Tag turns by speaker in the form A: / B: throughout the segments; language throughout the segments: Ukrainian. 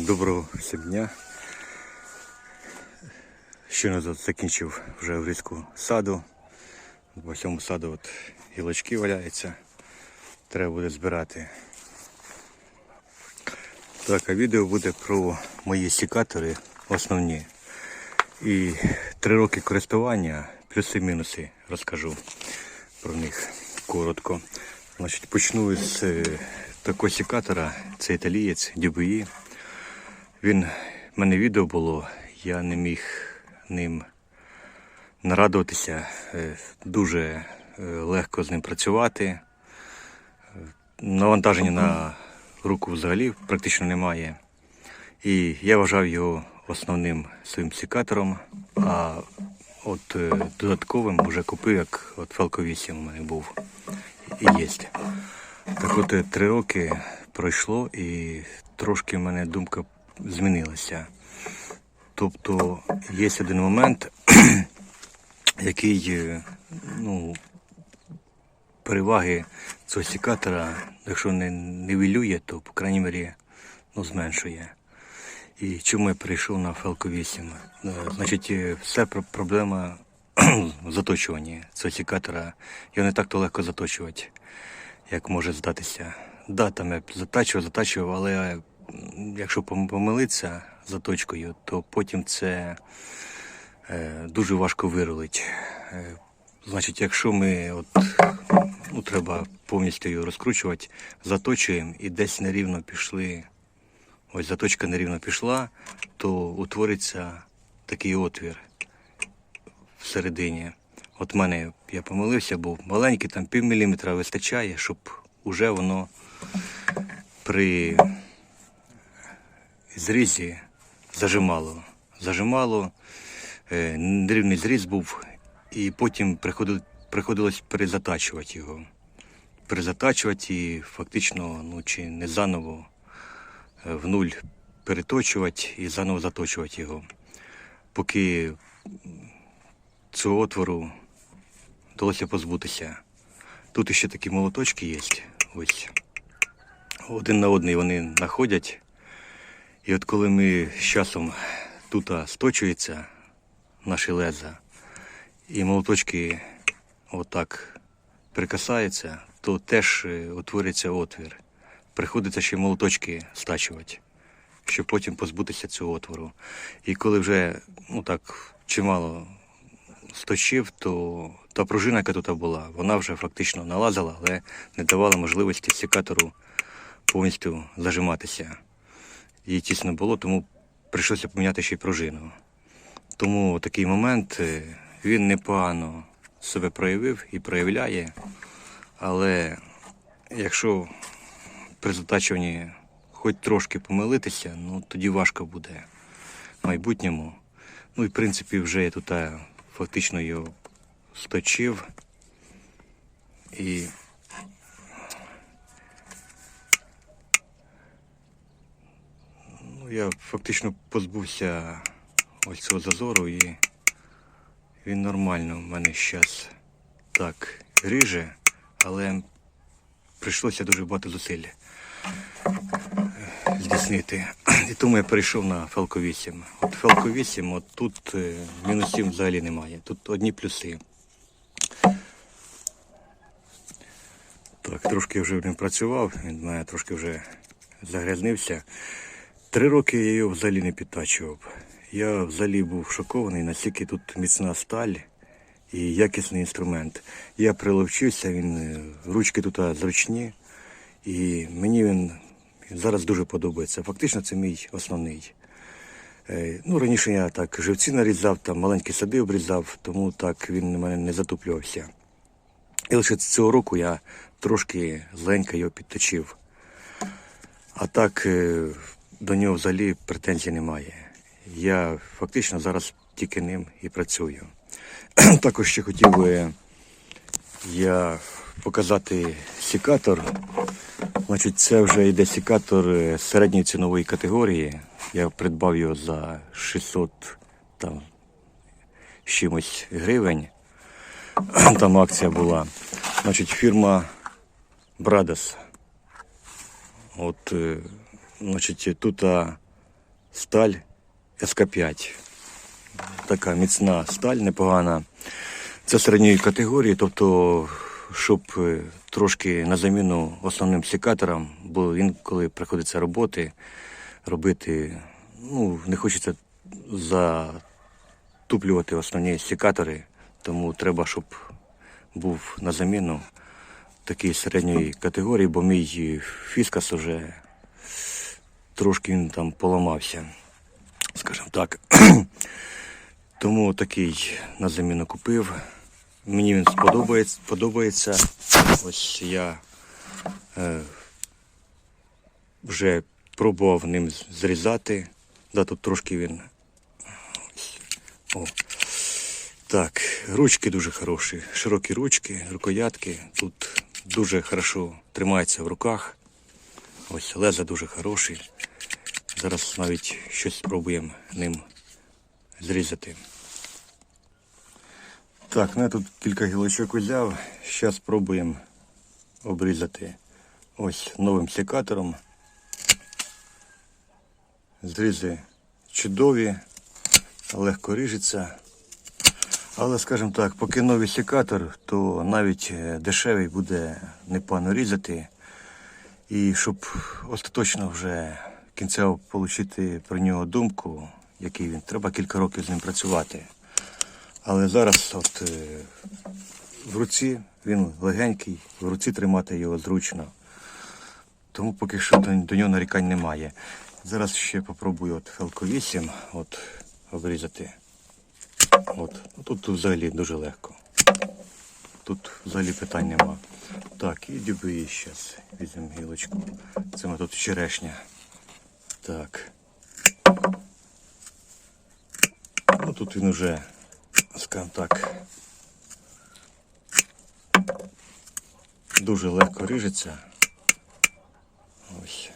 A: Доброго всім дня. Щойно за- закінчив вже врізку саду. По цьому саду от гілочки валяються. Треба буде збирати. Так, а відео буде про мої сікатори основні. І три роки користування, плюси-мінуси розкажу про них коротко. Значить, почну з е, такого сікатора, це італієць DBI. Він, в мене відео було, я не міг ним нарадуватися. Е, Дуже е, легко з ним працювати. Е, Навантаження на руку взагалі практично немає. І я вважав його основним своїм секатором, а от додатковим вже купив, як от Falco 8 у мене був і є. Так от три роки пройшло і трошки в мене думка змінилася. Тобто є один момент, який е, ну, переваги цього секатора, якщо не нивелює, то, по крайній мірі, ну, зменшує. І чому я перейшов на Falco 8? Е, Значить, е, все проблема в заточуванні цього секатора. Його не так-то легко заточувати, як може здатися. Да, там я затачував, затачував, але якщо пом- помилитися заточкою, то потім це е, дуже важко вирулить. Е, значить, якщо ми от, ну, треба повністю його розкручувати, заточуємо і десь нерівно пішли ось заточка нерівно пішла, то утвориться такий отвір всередині. От в мене я помилився, був маленький, там пів вистачає, щоб уже воно при зрізі зажимало. Зажимало, е, нерівний зріз був, і потім приходилось, перезатачувати його. Перезатачувати і фактично, ну чи не заново е, в нуль переточувати і заново заточувати його. Поки цього отвору вдалося позбутися. Тут ще такі молоточки є. Ось. Один на одний вони находять. І от коли ми з часом тут сточується наші леза, і молоточки отак прикасаються, то теж е, утворюється отвір. Приходиться ще молоточки стачувати, щоб потім позбутися цього отвору. І коли вже ну так чимало сточив, то та пружина, яка тут була, вона вже фактично налазила, але не давала можливості секатору повністю зажиматися. Її тісно було, тому прийшлося поміняти ще й пружину. Тому такий момент е, він непогано себе проявив і проявляє. Але якщо при затачуванні хоч трошки помилитися, ну тоді важко буде в майбутньому. Ну і в принципі вже я тут е, фактично його сточив. І ну, я фактично позбувся ось цього зазору і він нормально в мене зараз так ріже, але прийшлося дуже багато зусиль здійснити. І тому я перейшов на Falco 8. От Falco 8, от тут е, мінусів взагалі немає. Тут одні плюси. Так, трошки вже ним працював, він в мене трошки вже загрязнився. Три роки я його взагалі не підтачував. Я взагалі був шокований, наскільки тут міцна сталь і якісний інструмент. Я приловчився, він е, ручки тут зручні, і мені він зараз дуже подобається. Фактично це мій основний. Е, Ну, раніше я так живці нарізав, там маленькі сади обрізав, тому так він на мене не затуплювався. І лише цього року я трошки зленька його підточив. А так е, до нього взагалі претензій немає. Я фактично зараз тільки ним і працюю. Також ще хотів би я показати секатор. Значить, це вже йде секатор е, середньої цінової категорії. Я придбав його за 600 там, чимось гривень. Там акція була. Значить, фірма Брадес. От, е, значить, тут сталь СК5. Така міцна сталь, непогана. Це середньої категорії, тобто, щоб е, трошки на заміну основним секаторам, бо інколи приходиться роботи робити, ну, не хочеться затуплювати основні секатори, тому треба, щоб був на заміну такий середньої категорії, бо мій фіскас уже трошки він там поламався, скажімо так. Тому такий на заміну купив. Мені він сподобається. подобається. Ось я е, вже пробував ним зрізати. Да, тут трошки він. О. Так, ручки дуже хороші, широкі ручки, рукоятки. Тут дуже хорошо тримається в руках. Ось леза дуже хороші. Зараз навіть щось спробуємо ним зрізати. Так, ну я тут кілька гілочок взяв. Зараз спробуємо обрізати ось новим секатором. Зрізи чудові, легко ріжеться. Але, скажімо так, поки новий секатор, то навіть е, дешевий буде непогано різати. І щоб остаточно вже кінцево отримати про нього думку, який він, треба кілька років з ним працювати. Але зараз от е, в руці він легенький, в руці тримати його зручно. Тому поки що до, до нього нарікань немає. Зараз ще попробую от Фелко 8 от, обрізати. От. Ну, тут, взагалі дуже легко. Тут взагалі питань нема. Так, і дюби зараз візьмемо гілочку. Це ми тут черешня. Так. Ну тут він уже, скажімо так, дуже легко ріжеться. Ось.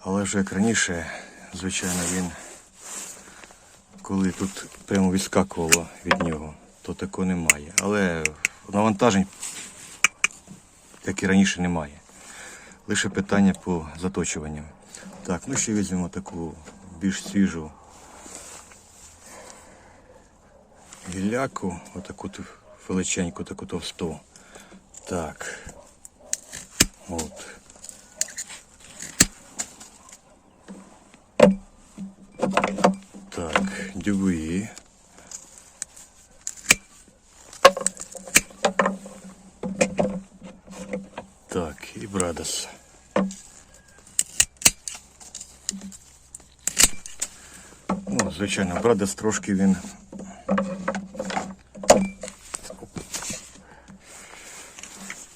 A: Але вже як раніше, звичайно, він, коли тут прямо відскакувало від нього, то такого немає. Але навантажень, як і раніше, немає. Лише питання по заточуванню. Так, ну ще візьмемо таку більш свіжу гілляку, отаку величеньку, таку товсту. Так. От. Так, дюбуї. Так, і Брадос. Ну, звичайно, Брадос трошки він.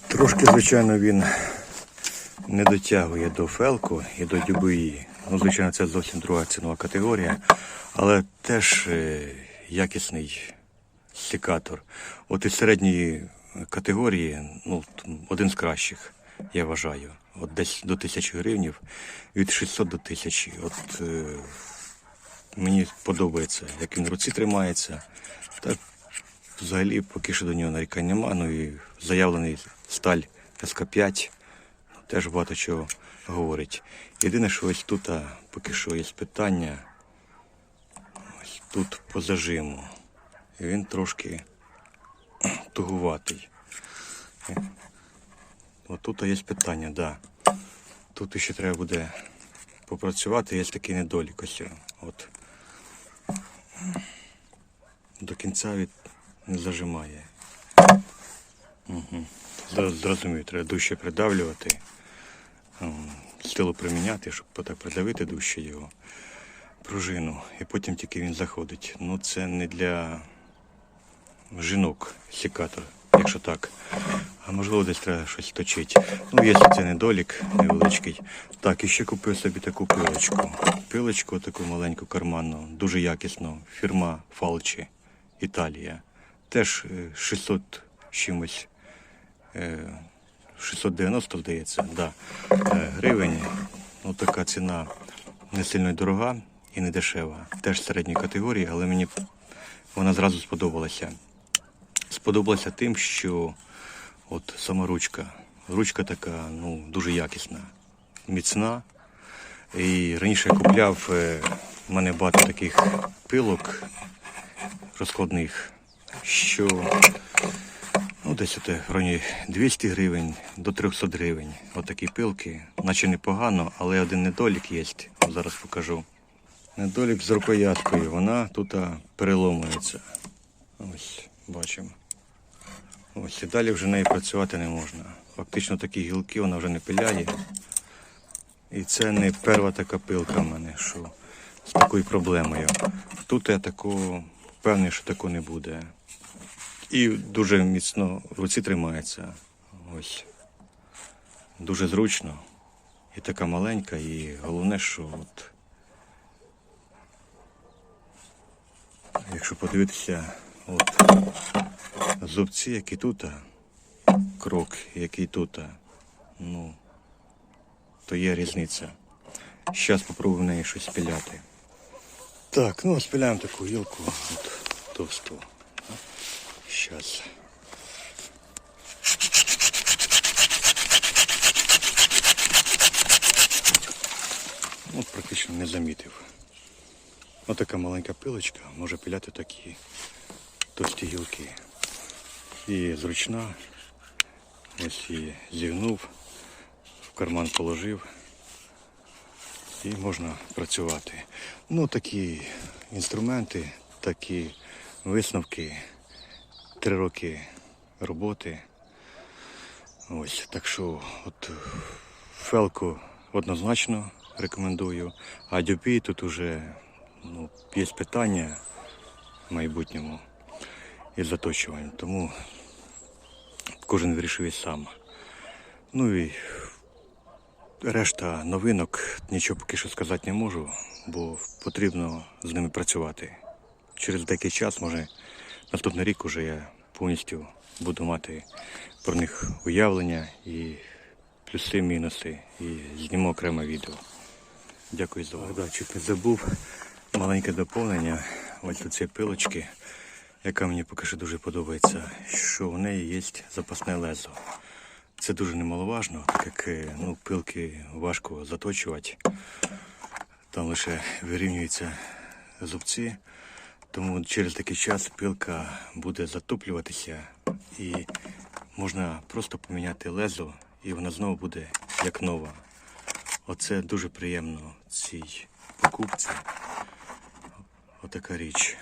A: Трошки, звичайно, він не дотягує до Фелку і до Дюбуї. Ну, звичайно, це зовсім друга цінова категорія, але теж е, якісний секатор. От із середньої категорії, ну, один з кращих, я вважаю. От десь до тисячі гривнів, від 600 до 1000. От е, мені подобається, як він в руці тримається. Так, взагалі, поки що до нього нарікань нема. Ну і заявлений сталь СК5 теж багато чого говорить. Єдине, що ось тут а, поки що є питання. Ось тут по зажиму. І він трошки тугуватий. От тут є питання, да. Тут ще треба буде попрацювати, є такий недолік ось. От. До кінця від не зажимає. Угу. Зрозумію, треба дужче придавлювати, ем, силу приміняти, щоб отак придавити дужче його пружину. І потім тільки він заходить. Ну це не для жінок секатор, якщо так. А можливо десь треба щось точити. Ну, є це недолік невеличкий. Так, і ще купив собі таку пилочку. Пилочку таку маленьку карманну, дуже якісну. Фірма Falchi, Італія. Теж е, 600 чимось. е, 690, здається, да, е, гривень. Ну, така ціна не сильно дорога і не дешева. Теж середньої категорії, але мені вона зразу сподобалася. Сподобалася тим, що от сама ручка. Ручка така, ну, дуже якісна, міцна. І раніше я купляв, е, в мене багато таких пилок розкладних, що ну, десь от в районі 200 гривень до 300 гривень. Отакі пилки, наче непогано, але один недолік є. Зараз покажу. Недолік з рукояткою, вона тут переломується. Ось, бачимо. Ось і далі вже нею працювати не можна. Фактично такі гілки вона вже не пиляє. І це не перша така пилка в мене, що з такою проблемою. Тут я такого впевнений, що такого не буде. І дуже міцно в руці тримається. Ось. Дуже зручно. І така маленька, і головне, що от, якщо подивитися, от зубці, які тут, крок, який тут, ну, то є різниця. Зараз спробую в неї щось спіляти. Так, ну спіляємо таку гілку от, товсту. Зараз. От практично не замітив. Ось така маленька пилочка може пиляти такі товсті гілки. І зручна. Ось її зігнув, в карман положив і можна працювати. Ну, такі інструменти, такі висновки, три роки роботи. Ось, так що от фелку однозначно рекомендую. А дюпі тут уже ну, є питання в майбутньому із заточуванням. Тому кожен вирішує сам. Ну і решта новинок нічого поки що сказати не можу, бо потрібно з ними працювати. Через деякий час, може, наступний рік уже я повністю буду мати про них уявлення і плюси, мінуси, і зніму окреме відео. Дякую за увагу. Чуть не забув маленьке доповнення. Ось тут ці пилочки, яка мені поки що дуже подобається, що в неї є запасне лезо. Це дуже немаловажно, так як е, ну, пилки важко заточувати. Там лише вирівнюються зубці. Тому через такий час пилка буде затоплюватися і можна просто поміняти лезо, і вона знову буде як нова. Оце дуже приємно цій покупці. Отака річ.